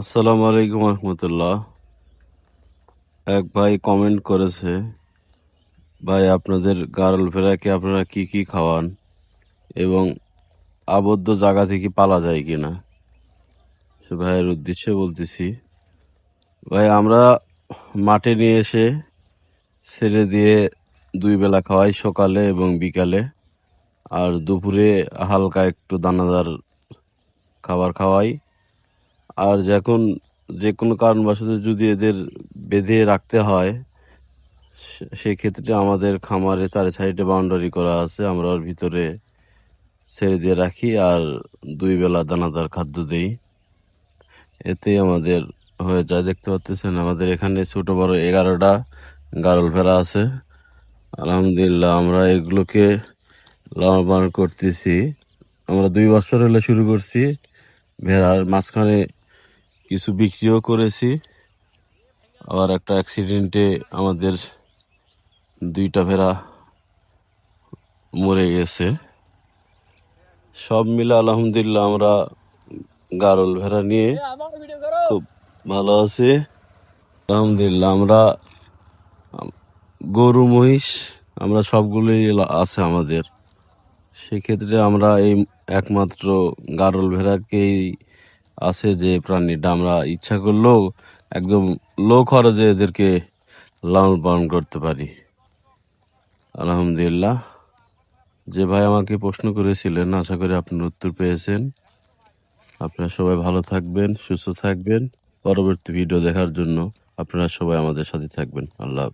আসসালামু আলাইকুম রহমতুল্লাহ। এক ভাই কমেন্ট করেছে, ভাই, আপনাদের গারল ফেরাকে আপনারা কি কি খাওয়ান এবং আবদ্ধ জায়গা থেকে পালা যায় কি না সে ভাইয়ের উদ্দেশ্যে বলতেছি, ভাই, আমরা মাঠে নিয়ে এসে ছেড়ে দিয়ে দুই বেলা খাওয়াই সকালে এবং বিকালে, আর দুপুরে হালকা একটু দানাদার খাবার খাওয়াই আর যখন যে কোনো কারণবশত যদি এদের বেঁধে রাখতে হয় সেক্ষেত্রে আমাদের খামারে চারি সাইডে বাউন্ডারি করা আছে, আমরা ওর ভিতরে ছেড়ে দিয়ে রাখি আর দুই বেলা দানাদার খাদ্য দেই। এতেই আমাদের হয়ে যায়, দেখতে পাচ্ছেন আমাদের এখানে ছোট, বড় এগারোটা গারল ভেড়া আছে। আলহামদুলিল্লাহ আমরা এগুলোকে লালন করতেছি। আমরা দুই বছর হলে শুরু করছি ভেড়ার মাঝখানে কিছু বিক্রিও করেছি। আবার একটা অ্যাক্সিডেন্টে আমাদের দুইটা ভেড়া মরে গেছে। সব মিলে আলহামদুলিল্লাহ আমরা গারল ভেড়া নিয়ে খুব ভালো আছি। আলহামদুলিল্লাহ আমরা গরু, মহিষ, আমরা সবগুলোই আছে আমাদের। সেক্ষেত্রে আমরা এই একমাত্র গারল ভেড়াকেই আছে যে প্রাণীটা আমরা ইচ্ছা করলেও একদম লো খরচে এদেরকে লালন পালন করতে পারি। আলহামদুলিল্লাহ। যে ভাই আমাকে প্রশ্ন করেছিলেন, আশা করি আপনার উত্তর পেয়েছেন। আপনারা সবাই ভালো থাকবেন, সুস্থ থাকবেন। পরবর্তী ভিডিও দেখার জন্য আপনারা সবাই আমাদের সাথে থাকবেন। আল্লাহ।